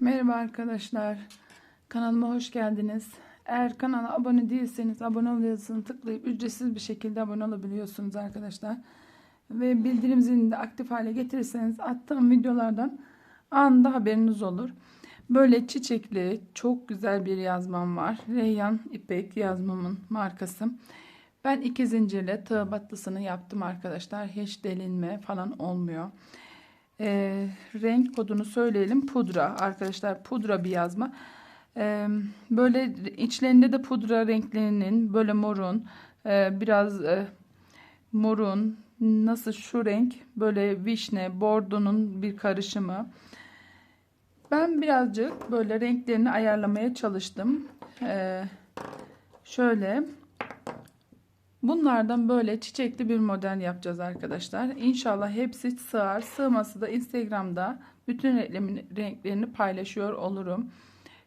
Merhaba arkadaşlar. Kanalıma hoş geldiniz. Eğer kanala abone değilseniz abone ol yazısını tıklayıp ücretsiz bir şekilde abone olabiliyorsunuz arkadaşlar. Ve bildirim zilini de aktif hale getirirseniz attığım videolardan anında haberiniz olur. Böyle çiçekli çok güzel bir yazmam var. Reyyan İpek yazmamın markası. Ben iki zincirle tığ battısını yaptım arkadaşlar. Hiç delinme falan olmuyor. Ee, renk kodunu söyleyelim. Pudra arkadaşlar. Pudra bir yazma. Ee, böyle içlerinde de pudra renklerinin böyle morun e, biraz e, morun nasıl şu renk böyle vişne bordonun bir karışımı. Ben birazcık böyle renklerini ayarlamaya çalıştım. Ee, şöyle Bunlardan böyle çiçekli bir model yapacağız arkadaşlar. İnşallah hepsi sığar. Sığması da Instagram'da bütün renklerini paylaşıyor olurum.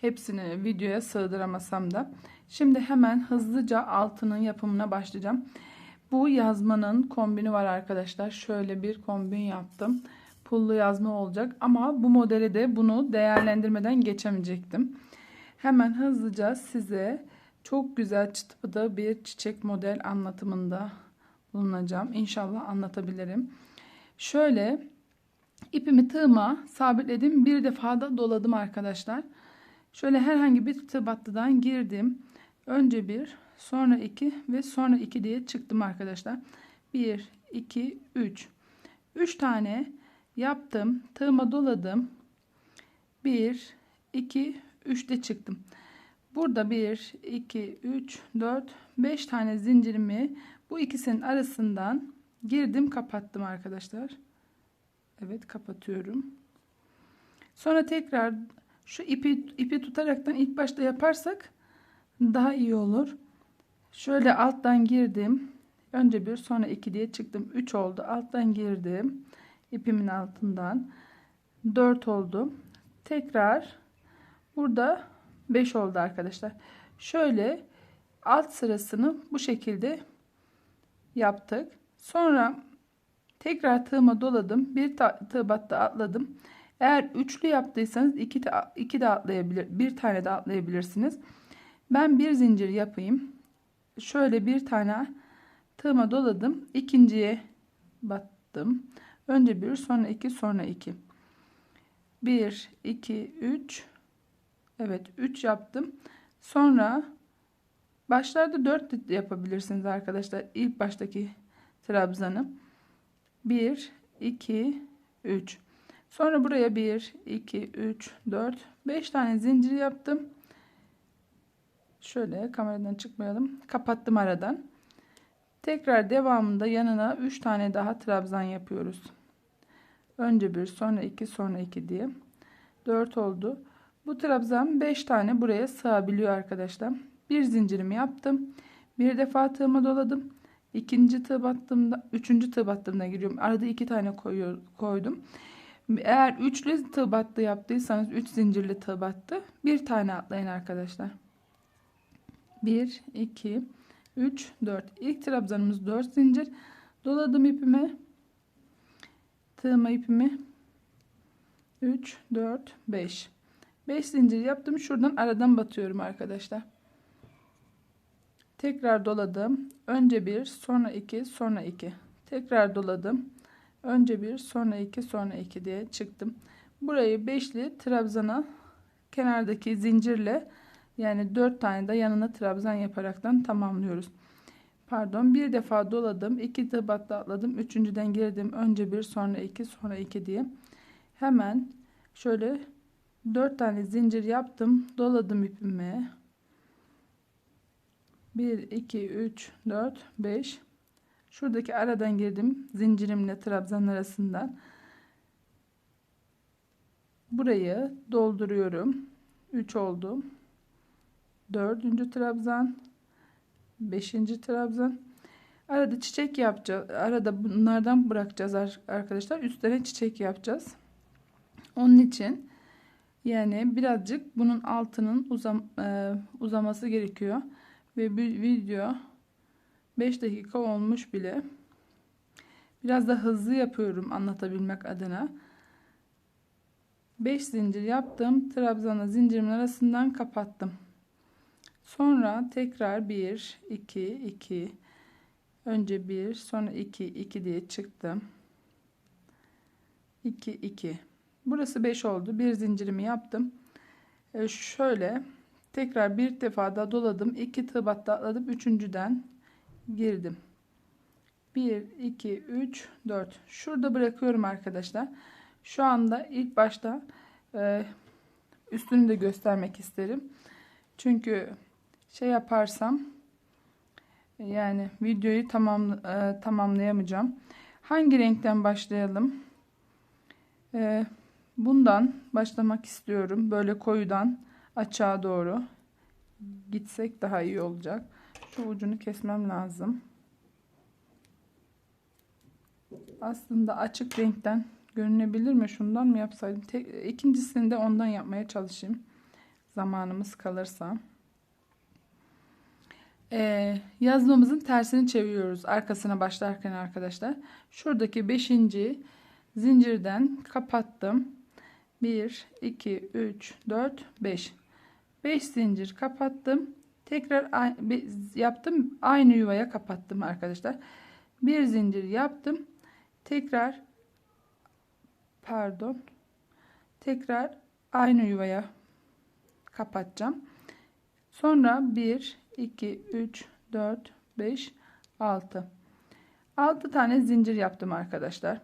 Hepsini videoya sığdıramasam da. Şimdi hemen hızlıca altının yapımına başlayacağım. Bu yazmanın kombini var arkadaşlar. Şöyle bir kombin yaptım. Pullu yazma olacak ama bu modeli de bunu değerlendirmeden geçemeyecektim. Hemen hızlıca size çok güzel çıtıpıda bir çiçek model anlatımında bulunacağım. İnşallah anlatabilirim. Şöyle ipimi tığıma sabitledim. Bir defa da doladım arkadaşlar. Şöyle herhangi bir tığ girdim. Önce bir, sonra iki ve sonra iki diye çıktım arkadaşlar. Bir, iki, üç. Üç tane yaptım. Tığıma doladım. Bir, iki, üç de çıktım. Burada 1, 2, 3, 4, 5 tane zincirimi bu ikisinin arasından girdim kapattım arkadaşlar. Evet kapatıyorum. Sonra tekrar şu ipi, ipi tutaraktan ilk başta yaparsak daha iyi olur. Şöyle alttan girdim. Önce bir sonra iki diye çıktım. 3 oldu. Alttan girdim. ipimin altından. 4 oldu. Tekrar burada 5 oldu arkadaşlar. Şöyle alt sırasını bu şekilde yaptık. Sonra tekrar tığıma doladım. Bir tığ battı atladım. Eğer üçlü yaptıysanız iki de, iki de atlayabilir, bir tane de atlayabilirsiniz. Ben bir zincir yapayım. Şöyle bir tane tığıma doladım. İkinciye battım. Önce bir, sonra iki, sonra iki. Bir, iki, üç, Evet 3 yaptım. Sonra başlarda 4 yapabilirsiniz arkadaşlar. İlk baştaki trabzanı. 1 2 3 Sonra buraya 1 2 3 4 5 tane zincir yaptım. Şöyle kameradan çıkmayalım. Kapattım aradan. Tekrar devamında yanına 3 tane daha trabzan yapıyoruz. Önce bir, sonra 2, sonra 2 diye. 4 oldu. Bu trabzan 5 tane buraya sığabiliyor arkadaşlar. Bir zincirimi yaptım. Bir defa tığıma doladım. İkinci tığ battığımda, üçüncü tığ battığımda giriyorum. Arada iki tane koyuyor, koydum. Eğer üçlü tığ battı yaptıysanız, üç zincirli tığ battı. Bir tane atlayın arkadaşlar. 1, 2, 3, 4. İlk trabzanımız 4 zincir. Doladım ipimi. Tığıma ipimi. 3, 4, 5. 5 zincir yaptım. Şuradan aradan batıyorum arkadaşlar. Tekrar doladım. Önce bir, sonra iki, sonra iki. Tekrar doladım. Önce bir, sonra iki, sonra iki diye çıktım. Burayı beşli trabzana kenardaki zincirle yani dört tane de yanına trabzan yaparaktan tamamlıyoruz. Pardon bir defa doladım. iki tıbatla atladım. Üçüncüden girdim. Önce bir sonra iki sonra iki diye. Hemen şöyle 4 tane zincir yaptım. Doladım ipimi. 1 2 3 4 5 şuradaki aradan girdim zincirimle trabzan arasından. Burayı dolduruyorum. 3 oldu. 4. trabzan. 5. trabzan. Arada çiçek yapacağız. Arada bunlardan bırakacağız arkadaşlar. Üstlerine çiçek yapacağız. Onun için yani birazcık bunun altının uzam, e, uzaması gerekiyor. Ve bir video 5 dakika olmuş bile. Biraz da hızlı yapıyorum anlatabilmek adına. 5 zincir yaptım. Trabzanla zincirimin arasından kapattım. Sonra tekrar 1 2 2 önce 1 sonra 2 2 diye çıktım. 2 2 burası 5 oldu. Bir zincirimi yaptım. E şöyle tekrar bir defa da doladım. 2 tığ battı atladım. Üçüncüden girdim. 1 2 3 4 şurada bırakıyorum arkadaşlar. Şu anda ilk başta e, üstünü de göstermek isterim. Çünkü şey yaparsam yani videoyu tamam e, tamamlayamayacağım. Hangi renkten başlayalım? E, bundan başlamak istiyorum. Böyle koyudan açığa doğru gitsek daha iyi olacak. Şu ucunu kesmem lazım. Aslında açık renkten görünebilir mi? Şundan mı yapsaydım? Tek, ikincisini de ondan yapmaya çalışayım. Zamanımız kalırsa. Ee, yazmamızın tersini çeviriyoruz arkasına başlarken arkadaşlar. Şuradaki 5. zincirden kapattım. 1, 2, 3, 4, 5. 5 zincir kapattım. Tekrar yaptım. Aynı yuvaya kapattım arkadaşlar. Bir zincir yaptım. Tekrar pardon. Tekrar aynı yuvaya kapatacağım. Sonra 1 2 3 4 5 6 6 tane zincir yaptım arkadaşlar.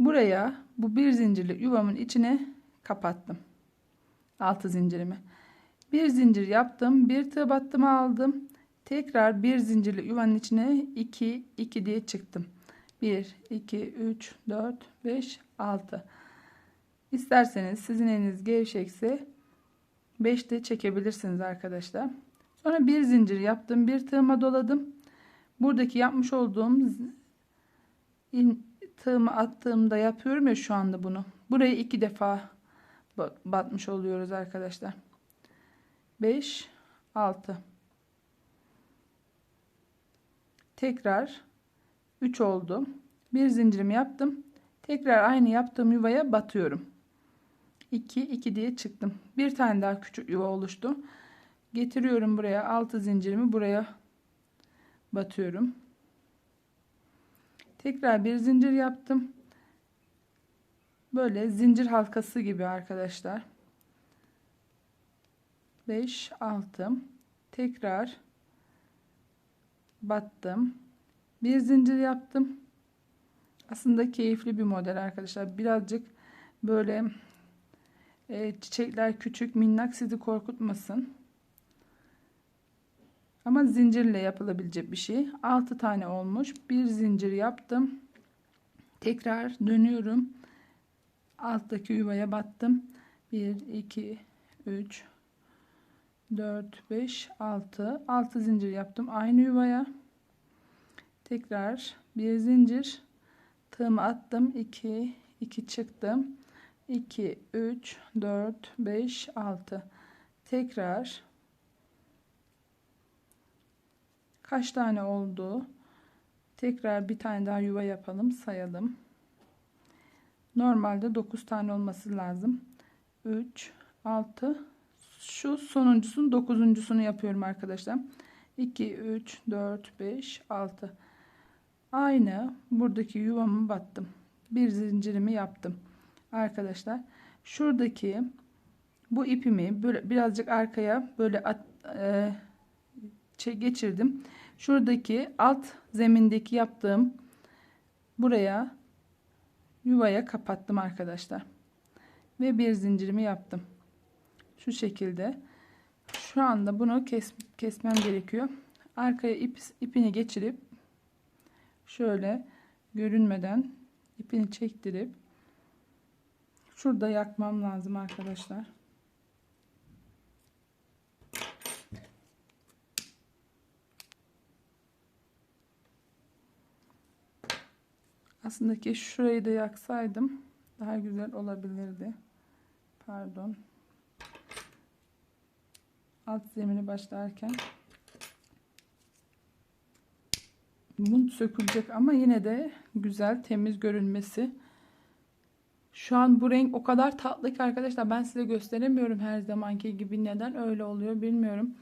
Buraya bu bir zincirli yuvamın içine kapattım. 6 zincirimi. Bir zincir yaptım. Bir tığ battımı aldım. Tekrar bir zincirli yuvanın içine 2 2 diye çıktım. 1 2 3 4 5 6 İsterseniz sizin eliniz gevşekse 5 de çekebilirsiniz arkadaşlar. Sonra bir zincir yaptım. Bir tığıma doladım. Buradaki yapmış olduğum tığımı attığımda yapıyorum ya şu anda bunu. Burayı iki defa batmış oluyoruz arkadaşlar. 5 6 Tekrar 3 oldu. Bir zincirimi yaptım. Tekrar aynı yaptığım yuvaya batıyorum. 2 2 diye çıktım. Bir tane daha küçük yuva oluştu. Getiriyorum buraya 6 zincirimi buraya batıyorum. Tekrar bir zincir yaptım. Böyle zincir halkası gibi arkadaşlar. 5 6 tekrar battım. Bir zincir yaptım. Aslında keyifli bir model arkadaşlar. Birazcık böyle e, çiçekler küçük minnak sizi korkutmasın. Ama zincirle yapılabilecek bir şey. 6 tane olmuş. Bir zincir yaptım. Tekrar dönüyorum. Alttaki yuvaya battım. 1 2 3 4 5 6 6 zincir yaptım aynı yuvaya. Tekrar bir zincir tığımı attım. 2 2 çıktım. 2 3 4 5 6 tekrar kaç tane oldu? Tekrar bir tane daha yuva yapalım sayalım. Normalde 9 tane olması lazım. 3 6 şu sonuncusunun dokuzuncusunu yapıyorum arkadaşlar. 2 3 4 5 6 aynı buradaki yuvamı battım. Bir zincirimi yaptım. Arkadaşlar şuradaki bu ipimi böyle birazcık arkaya böyle at, e, geçirdim şuradaki alt zemindeki yaptığım buraya yuvaya kapattım arkadaşlar. Ve bir zincirimi yaptım. Şu şekilde. Şu anda bunu kes, kesmem gerekiyor. Arkaya ip, ipini geçirip şöyle görünmeden ipini çektirip şurada yakmam lazım arkadaşlar aslında ki şurayı da yaksaydım daha güzel olabilirdi pardon alt zemini başlarken bu sökülecek ama yine de güzel temiz görünmesi Şu an bu renk o kadar tatlı ki arkadaşlar ben size gösteremiyorum her zamanki gibi. Neden öyle oluyor bilmiyorum.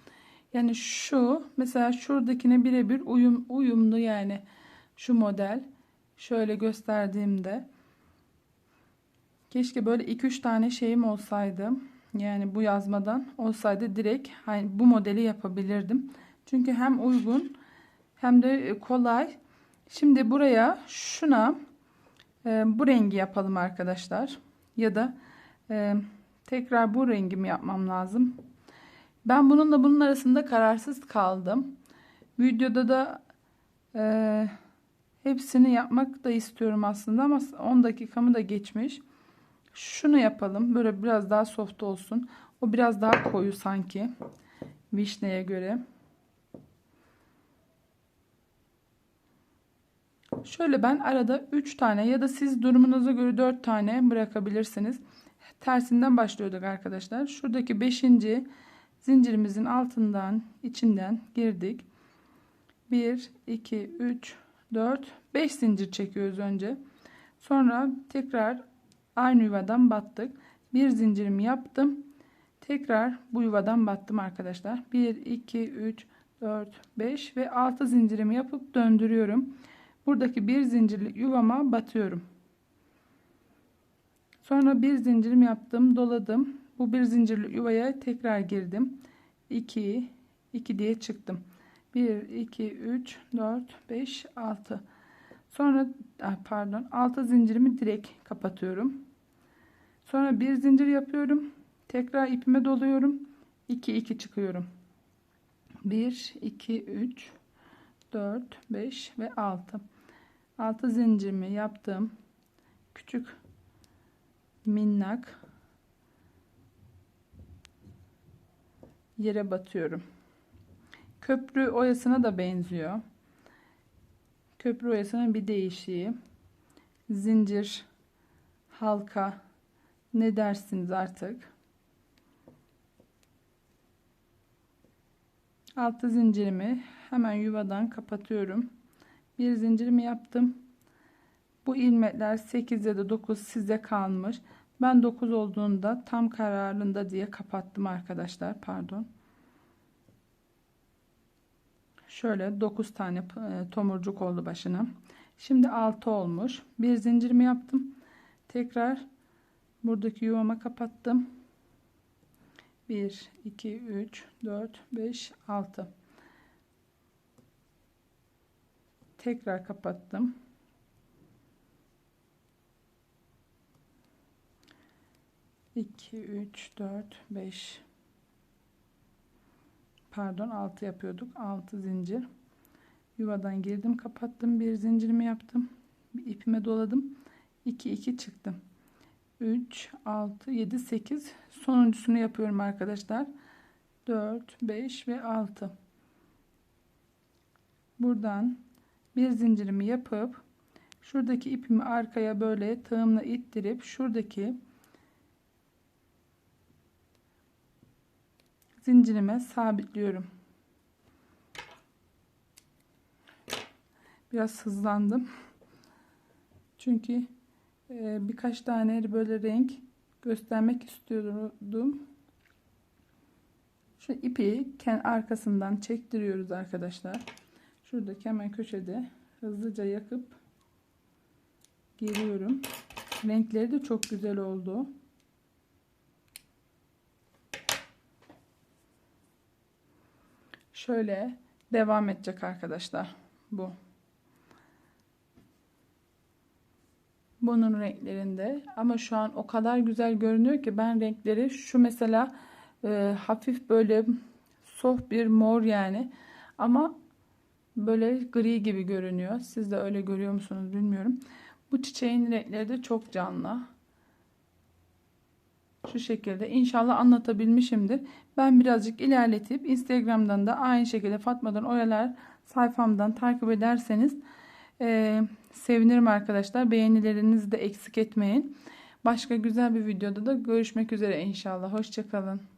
Yani şu mesela şuradakine birebir uyum, uyumlu yani şu model. Şöyle gösterdiğimde. Keşke böyle 2-3 tane şeyim olsaydı. Yani bu yazmadan olsaydı direkt hani bu modeli yapabilirdim. Çünkü hem uygun hem de kolay. Şimdi buraya şuna e, bu rengi yapalım arkadaşlar. Ya da e, tekrar bu rengi mi yapmam lazım? Ben bununla bunun arasında kararsız kaldım. Videoda da e, hepsini yapmak da istiyorum aslında ama 10 dakikamı da geçmiş. Şunu yapalım. Böyle biraz daha soft olsun. O biraz daha koyu sanki. Vişneye göre. Şöyle ben arada 3 tane ya da siz durumunuza göre 4 tane bırakabilirsiniz. Tersinden başlıyorduk arkadaşlar. Şuradaki 5. zincirimizin altından içinden girdik. 1 2 3 4 5 zincir çekiyoruz önce. Sonra tekrar aynı yuvadan battık. Bir zincirimi yaptım. Tekrar bu yuvadan battım arkadaşlar. 1 2 3 4 5 ve 6 zincirimi yapıp döndürüyorum. Buradaki bir zincirlik yuvama batıyorum. Sonra bir zincirim yaptım, doladım. Bu bir zincirli yuvaya tekrar girdim. 2 2 diye çıktım. 1 2 3 4 5 6. Sonra pardon 6 zincirimi direkt kapatıyorum. Sonra bir zincir yapıyorum. Tekrar ipime doluyorum. 2 2 çıkıyorum. 1 2 3 4 5 ve 6. 6 zincirimi yaptım. Küçük minnak yere batıyorum. Köprü oyasına da benziyor. Köprü oyasının bir değişiği. Zincir, halka ne dersiniz artık. Altı zincirimi hemen yuvadan kapatıyorum bir zincirimi yaptım. Bu ilmekler 8 ya da 9 size kalmış. Ben 9 olduğunda tam kararında diye kapattım arkadaşlar. Pardon. Şöyle 9 tane e, tomurcuk oldu başına. Şimdi 6 olmuş. Bir zincirimi yaptım. Tekrar buradaki yuvama kapattım. 1 2 3 4 5 6 tekrar kapattım. İki, üç, dört, beş. Pardon, altı yapıyorduk. Altı zincir. Yuvadan girdim, kapattım. Bir zincirimi yaptım. Bir ipime doladım. 2 2 çıktım. 3 6 7 8 sonuncusunu yapıyorum arkadaşlar. 4 5 ve 6. Buradan bir zincirimi yapıp şuradaki ipimi arkaya böyle tığımla ittirip şuradaki zincirime sabitliyorum. Biraz hızlandım. Çünkü e, birkaç tane böyle renk göstermek istiyordum. Şu ipi arkasından çektiriyoruz arkadaşlar. Şuradaki hemen köşede hızlıca yakıp geliyorum. Renkleri de çok güzel oldu. Şöyle devam edecek arkadaşlar bu. Bunun renklerinde ama şu an o kadar güzel görünüyor ki ben renkleri şu mesela e, hafif böyle soft bir mor yani ama böyle gri gibi görünüyor. Siz de öyle görüyor musunuz bilmiyorum. Bu çiçeğin renkleri de çok canlı. Şu şekilde inşallah anlatabilmişimdir. Ben birazcık ilerletip Instagram'dan da aynı şekilde Fatma'dan Oyalar sayfamdan takip ederseniz e, sevinirim arkadaşlar. Beğenilerinizi de eksik etmeyin. Başka güzel bir videoda da görüşmek üzere inşallah. Hoşçakalın.